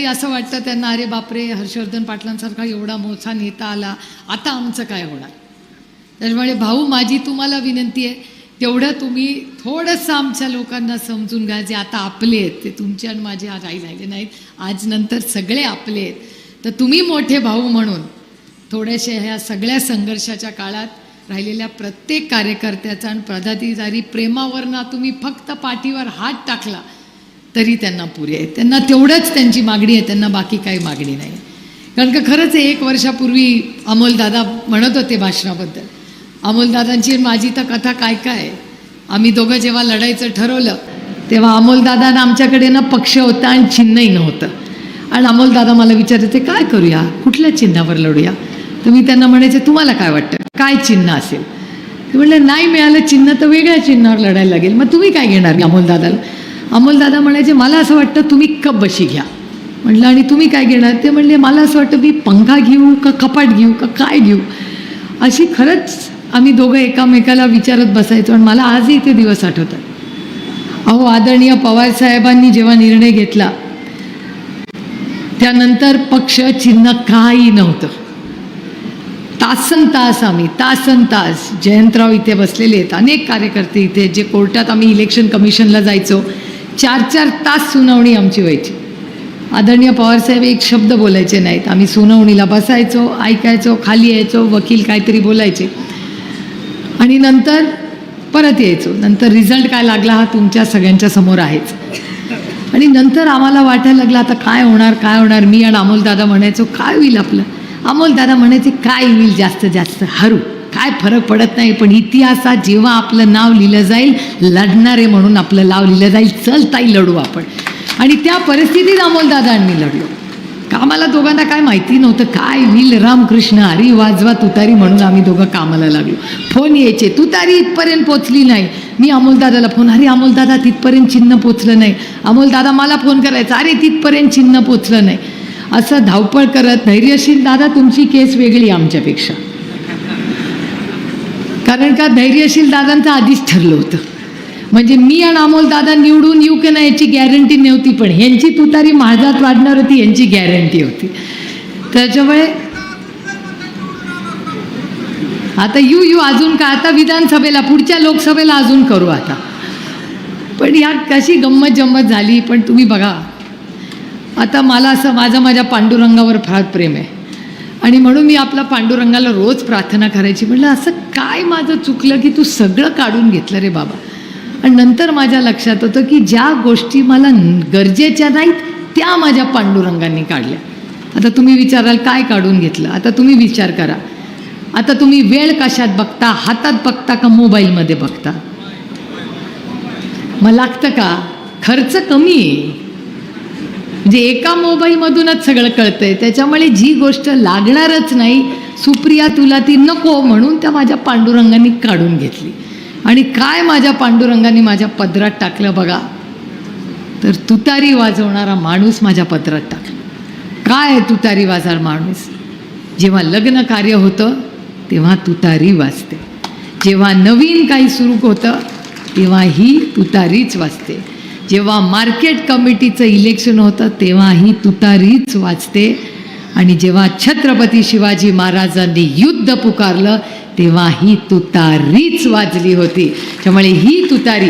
कधी असं वाटतं त्यांना अरे बापरे हर्षवर्धन पाटलांसारखा एवढा मोठा नेता आला आता आमचं काय होणार? त्याच्यामुळे भाऊ माझी तुम्हाला विनंती आहे तेवढं तुम्ही थोडंसं आमच्या लोकांना समजून घ्या जे आता आपले आहेत ते तुमचे आणि माझे आज आई राहिले नाहीत आज नंतर सगळे आपले आहेत. तर तुम्ही मोठे भाऊ म्हणून थोड्याशा ह्या सगळ्या संघर्षाच्या काळात राहिलेल्या प्रत्येक कार्यकर्त्याचा आणि पदाधिकारी प्रेमावरनं तुम्ही फक्त पाठीवर हात टाकला तरी त्यांना पुरे आहे. त्यांना तेवढंच त्यांची मागणी आहे त्यांना बाकी काही मागणी नाही. कारण का खरंच एक वर्षापूर्वी अमोलदादा म्हणत होते भाषणाबद्दल. अमोलदादांची माझी तर कथा काय काय? आम्ही दोघं जेव्हा लढायचं ठरवलं तेव्हा अमोलदादांना आमच्याकडे ना पक्ष होता आणि चिन्हही नव्हतं. आणि अमोलदादा मला विचारायचे काय करूया? कुठल्या चिन्हावर लढूया? तर मी त्यांना म्हणायचे तुम्हाला काय वाटतं? काय चिन्ह असेल? ते म्हणलं नाही मिळालं चिन्ह तर वेगळ्या चिन्हावर लढायला लागेल. मग तुम्ही काय घेणार अमोलदादाला अमोलदादा म्हणायचे मला असं वाटतं तुम्ही कप बशी घ्या. म्हटलं आणि तुम्ही काय घेणार? ते म्हणले मला असं वाटतं मी पंखा घेऊ का कपाट घेऊ का काय घेऊ? अशी खरंच आम्ही दोघं एकामेकाला विचारत बसायचो आणि मला आजही ते दिवस आठवतात. अहो आदरणीय पवार साहेबांनी जेव्हा निर्णय घेतला त्यानंतर पक्ष चिन्ह काही नव्हतं. तासन तास आम्ही तासन तास जयंतराव इथे बसलेले आहेत. अनेक कार्यकर्ते इथे जे कोर्टात आम्ही इलेक्शन कमिशनला जायचो. चार चार तास सुनावणी आमची व्हायची. आदरणीय पवारसाहेब एक शब्द बोलायचे नाहीत. आम्ही सुनावणीला बसायचो ऐकायचो खाली यायचो वकील काहीतरी बोलायचे. आणि नंतर परत यायचो. नंतर रिझल्ट काय लागला हा तुमच्या सगळ्यांच्या समोर आहेच. आणि नंतर आम्हाला वाटायला लागलं आता काय होणार काय होणार? मी आणि अमोलदादा म्हणायचो काय होईल आपलं? अमोलदादा म्हणायचे काय होईल जास्त जास्त? हरू. काय फरक पडत नाही पण इतिहासात जेव्हा आपलं नाव लिहिलं जाईल लढणारे म्हणून आपलं नाव लिहिलं जाईल. चल ताई लढू आपण. आणि त्या परिस्थितीत अमोलदादा आणि मी लढलो. कामाला दोघांना काय माहिती नव्हतं काय विल रामकृष्ण हरी वाजवा तुतारी म्हणून आम्ही दोघं कामाला लागलो. फोन यायचे तुतारी इथपर्यंत पोचली नाही. मी अमोलदादाला फोन अरे अमोलदादा तिथपर्यंत चिन्ह पोचलं नाही. अमोलदादा मला फोन करायचा. अरे तिथपर्यंत चिन्ह पोचलं नाही. असं धावपळ करत धैर्यशील दादा तुमची केस वेगळी आमच्यापेक्षा. कारण का धैर्यशील दादांचं आधीच ठरलं होतं. म्हणजे मी आणि अमोल दादा निवडून येऊ की नाही याची गॅरंटी नव्हती पण ह्यांची तुतारी माझ्यात वाढणार होती यांची गॅरंटी होती. त्याच्यामुळे आता यू यू अजून का आता विधानसभेला पुढच्या लोकसभेला अजून करू आता. पण या कशी गंमत जम्मत झाली पण तुम्ही बघा. आता मला असं माझं माझ्या पांडुरंगावर फार प्रेम आहे. आणि म्हणून मी आपला पांडुरंगाला रोज प्रार्थना करायची. म्हटलं असं काय माझं चुकलं की तू सगळं काढून घेतलं रे बाबा? आणि नंतर माझ्या लक्षात होतं की ज्या गोष्टी मला गरजेच्या नाहीत त्या माझ्या पांडुरंगांनी काढल्या. आता तुम्ही विचाराल काय काढून घेतलं? आता तुम्ही विचार करा. आता तुम्ही वेळ कशात बघता? हातात बघता का मोबाईलमध्ये बघता? मग लागतं का? खर्च कमी आहे. म्हणजे एका मोबाईलमधूनच सगळं कळतंय. त्याच्यामुळे जी गोष्ट लागणारच नाही सुप्रिया तुला ती नको म्हणून त्या माझ्या पांडुरंगांनी काढून घेतली. आणि काय माझ्या पांडुरंगाने माझ्या पदरात टाकलं बघा? तर तुतारी वाजवणारा माणूस माझ्या पदरात टाकला. काय तुतारी वाजार माणूस? जेव्हा लग्न कार्य होतं तेव्हा तुतारी वाजते. जेव्हा नवीन काही सुरू होतं तेव्हा ही तुतारीच वाजते. जेव्हा मार्केट कमिटीचं इलेक्शन होतं तेव्हा ही तुतारीच वाजते. आणि जेव्हा छत्रपती शिवाजी महाराजांनी युद्ध पुकारलं तेव्हा ही तुतारीच वाजली होती. त्यामुळे ही तुतारी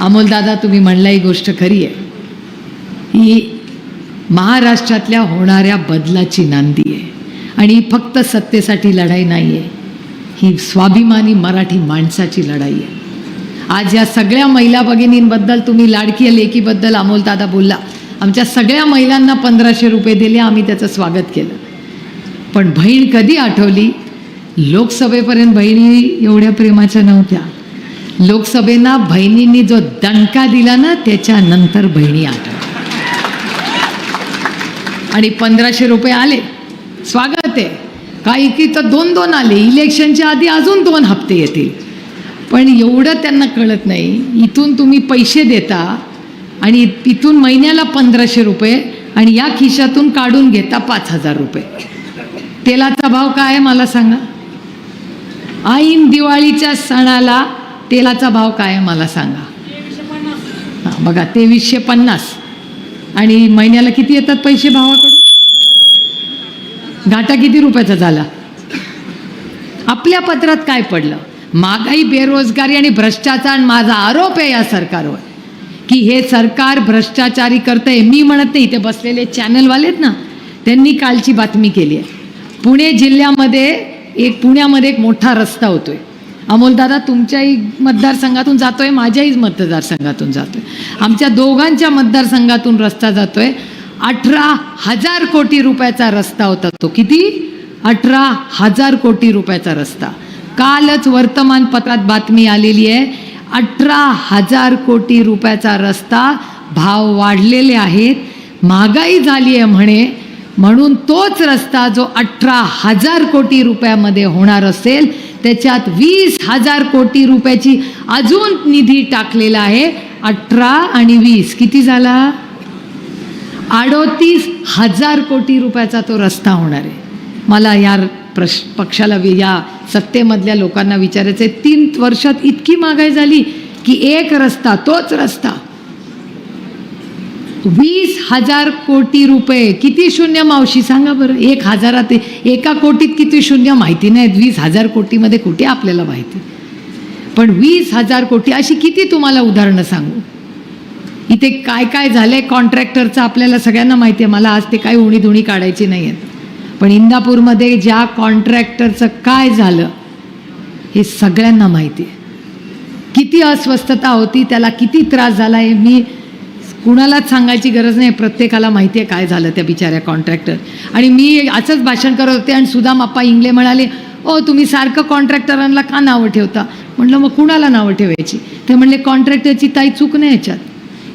अमोलदादा तुम्ही म्हणला ही गोष्ट खरी आहे. ही महाराष्ट्रातल्या होणाऱ्या बदलाची नांदी आहे. आणि ही फक्त सत्तेसाठी लढाई नाही आहे ही स्वाभिमानी मराठी माणसाची लढाई आहे. आज या सगळ्या महिला भगिनींबद्दल तुम्ही लाडकी लेकीबद्दल अमोलदादा बोलला. आमच्या सगळ्या महिलांना पंधराशे रुपये दिले आम्ही त्याचं स्वागत केलं. पण बहीण कधी आठवली? लोकसभेपर्यंत बहिणी एवढ्या प्रेमाच्या नव्हत्या. लोकसभेना बहिणींनी जो दणका दिला ना त्याच्यानंतर बहिणी आठवल्या आणि पंधराशे रुपये आले. स्वागत आहे. काही की तर दोन दोन आले. इलेक्शनच्या आधी अजून दोन हप्ते येतील. पण एवढं त्यांना कळत नाही. इथून तुम्ही पैसे देता आणि इथून महिन्याला पंधराशे रुपये आणि या खिशातून काढून घेता पाच हजार रुपये. तेलाचा भाव काय आहे मला सांगा? ऐन दिवाळीच्या सणाला तेलाचा भाव काय आहे मला सांगा? हां बघा तेवीसशे पन्नास. आणि महिन्याला किती येतात पैसे भावाकडून? घाटा किती रुपयाचा झाला? आपल्या पत्रात काय पडलं? महागाई बेरोजगारी आणि भ्रष्टाचार माझा आरोप आहे या सरकारवर. की हे सरकार भ्रष्टाचारी करतं आहे मी म्हणत नाही इथे बसलेले चॅनलवालेत ना त्यांनी कालची बातमी केली आहे. पुणे जिल्ह्यामध्ये एक पुण्यामध्ये एक मोठा रस्ता होतो आहे अमोलदादा तुमच्याही मतदारसंघातून जातो आहे माझ्याही मतदारसंघातून जातो आहे आमच्या दोघांच्या मतदारसंघातून रस्ता जातो आहे अठरा हजार कोटी रुपयाचा रस्ता होता तो. किती? अठरा हजार कोटी रुपयाचा रस्ता. कालच वर्तमानपत्रात बातमी आलेली आहे. अठरा हजार कोटी रुपयाचा रस्ता भाव वाढलेले आहेत. महागाई झाली आहे म्हणे. म्हणून तोच रस्ता जो अठरा हजार कोटी रुपयामध्ये होणार असेल त्याच्यात वीस हजार कोटी रुपयाची अजून निधी टाकलेला आहे. अठरा आणि वीस किती झाला? अडोतीस हजार कोटी रुपयाचा तो रस्ता होणार आहे. मला या प्रश पक्षाला वि- या सत्तेमधल्या लोकांना विचारायचं आहे तीन वर्षात इतकी महागाई झाली की एक रस्ता तोच रस्ता. वीस हजार कोटी रुपये किती शून्य मावशी सांगा बरं. एक हजारात एका कोटीत किती शून्य माहिती नाहीत. वीस हजार कोटीमध्ये कुठे आपल्याला माहिती? पण वीस हजार कोटी अशी किती तुम्हाला उदाहरणं सांगू? इथे काय काय झालंय? कॉन्ट्रॅक्टरचं आपल्याला सगळ्यांना माहिती आहे. मला आज ते काही उणी धुणी काढायची नाही आहेत पण इंदापूरमध्ये ज्या कॉन्ट्रॅक्टरचं काय झालं हे सगळ्यांना माहिती आहे. किती अस्वस्थता होती त्याला किती त्रास झाला आहे मी कुणालाच सांगायची गरज नाही प्रत्येकाला माहिती आहे काय झालं त्या बिचाऱ्या कॉन्ट्रॅक्टर. आणि मी असंच भाषण करत होते आणि सुदाम आप्पा इंगले म्हणाले ओ तुम्ही सारखं कॉन्ट्रॅक्टरांना का नावं ठेवता? म्हटलं मग कुणाला नावं ठेवायची? ते म्हणले कॉन्ट्रॅक्टरची ताई चूक नाही याच्यात.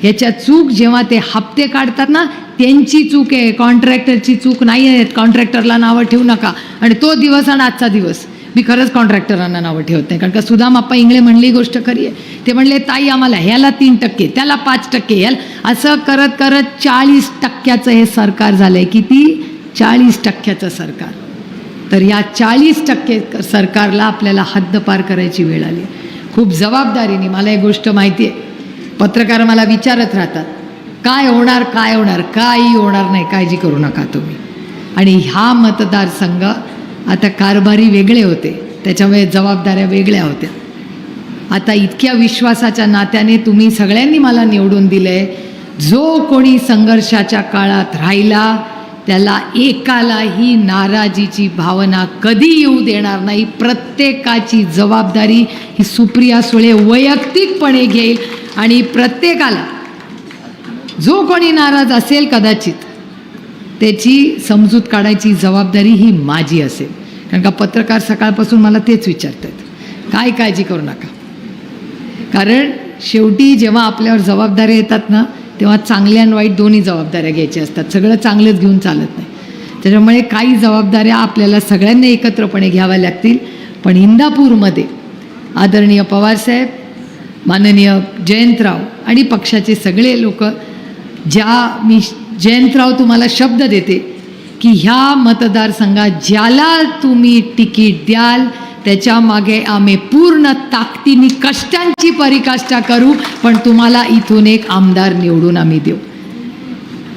ह्याच्या चूक जेव्हा ते हप्ते काढतात ना त्यांची चूक आहे. कॉन्ट्रॅक्टरची चूक नाही आहे कॉन्ट्रॅक्टरला नावं ठेवू नका. आणि तो दिवस आणि आजचा दिवस. मी खरंच कॉन्ट्रॅक्टरांना नावं ठेवत नाही. कारण का सुदाम आप्पा इंगळे म्हणली गोष्ट खरी आहे. ते म्हणले ताई आम्हाला ह्याला तीन टक्के त्याला पाच टक्के ह्याला असं करत करत चाळीस टक्क्याचं हे सरकार झालं आहे किती? चाळीस टक्क्याचं सरकार. तर या चाळीस टक्के सरकारला आपल्याला हद्दपार करायची वेळ आली. खूप जबाबदारीने मला एक गोष्ट माहिती आहे. पत्रकार मला विचारत राहतात काय होणार काय होणार काही होणार नाही काळजी करू नका तुम्ही. आणि हा मतदारसंघ आता कारभारी वेगळे होते त्याच्यामुळे जबाबदाऱ्या वेगळ्या होत्या. आता इतक्या विश्वासाच्या नात्याने तुम्ही सगळ्यांनी मला निवडून दिलं आहे जो कोणी संघर्षाच्या काळात राहिला त्याला एकालाही नाराजीची भावना कधी येऊ देणार नाही. प्रत्येकाची जबाबदारी ही सुप्रिया सुळे वैयक्तिकपणे घेईल. आणि प्रत्येकाला जो कोणी नाराज असेल कदाचित त्याची समजूत काढायची जबाबदारी ही माझी असेल. कारण का पत्रकार सकाळपासून मला तेच विचारतात काय काळजी करू नका? कारण शेवटी जेव्हा आपल्यावर जबाबदाऱ्या येतात ना तेव्हा चांगल्या आणि वाईट दोन्ही जबाबदाऱ्या घ्यायच्या असतात. सगळं चांगलंच घेऊन चालत नाही. त्याच्यामुळे काही जबाबदाऱ्या आपल्याला सगळ्यांना एकत्रपणे घ्याव्या लागतील. पण इंदापूरमध्ये आदरणीय पवारसाहेब माननीय जयंतराव आणि पक्षाचे सगळे लोक ज्या मी जयंतराव तुम्हाला शब्द देते की ह्या मतदारसंघात ज्याला तुम्ही तिकीट द्याल त्याच्यामागे आम्ही पूर्ण ताकदीने कष्टांची परिकाष्ठा करू पण तुम्हाला इथून एक आमदार निवडून आम्ही देऊ.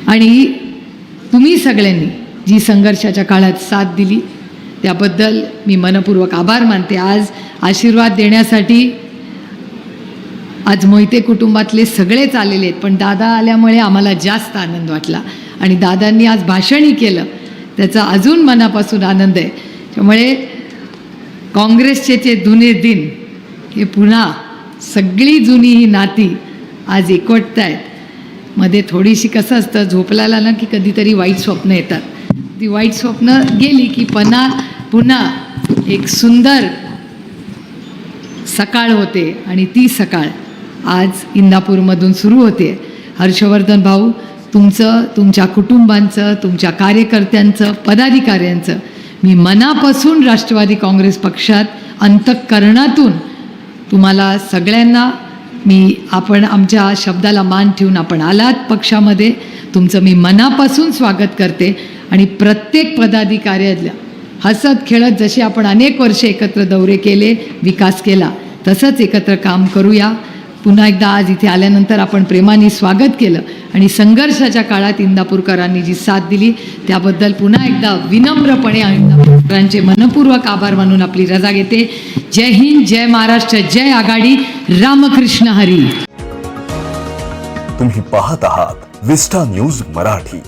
आणि तुम्ही सगळ्यांनी जी संघर्षाच्या काळात साथ दिली त्याबद्दल मी मनपूर्वक आभार मानते. आज आशीर्वाद देण्यासाठी आज मोहिते कुटुंबातले सगळेच आलेले आहेत पण दादा आल्यामुळे आम्हाला जास्त आनंद वाटला. आणि दादांनी आज भाषणही केलं. त्याचा अजून मनापासून आनंद आहे. त्यामुळे काँग्रेसचे जे जुने दिन हे पुन्हा सगळी जुनी ही नाती आज एकवटत आहेत मध्ये थोडीशी कसं असतं झोपल्याला ना की कधीतरी वाईट स्वप्न येतात. ती वाईट स्वप्न गेली की पन्हा पुन्हा एक सुंदर सकाळ होते आणि ती सकाळ आज इंदापूरमधून सुरू होते. हर्षवर्धन भाऊ तुमचं तुमच्या कुटुंबांचं तुमच्या कार्यकर्त्यांचं पदाधिकाऱ्यांचं मी मनापासून राष्ट्रवादी काँग्रेस पक्षात अंतःकरणातून तुम्हाला सगळ्यांना मी आपण आमच्या शब्दाला मान ठेवून आपण आलात पक्षामध्ये. तुमचं मी मनापासून स्वागत करते आणि प्रत्येक पदाधिकाऱ्यातल्या हसत खेळत जसे आपण अनेक वर्षे एकत्र दौरे केले विकास केला तसंच एकत्र काम करूया. पुन्हा एकदा आज इथे आल्यानंतर आपण प्रेमाने स्वागत केलं आणि संघर्षाच्या काळात इंदापूरकरांनी जी साथ दिली त्याबद्दल पुन्हा एकदा विनम्रपणे इंदापूरकरांचे मनपूर्वक आभार मानून आपली रजा घेते. जय हिंद जय महाराष्ट्र जय आघाडी रामकृष्ण हरी. तुम्ही पाहत आहात विस्टा न्यूज मराठी.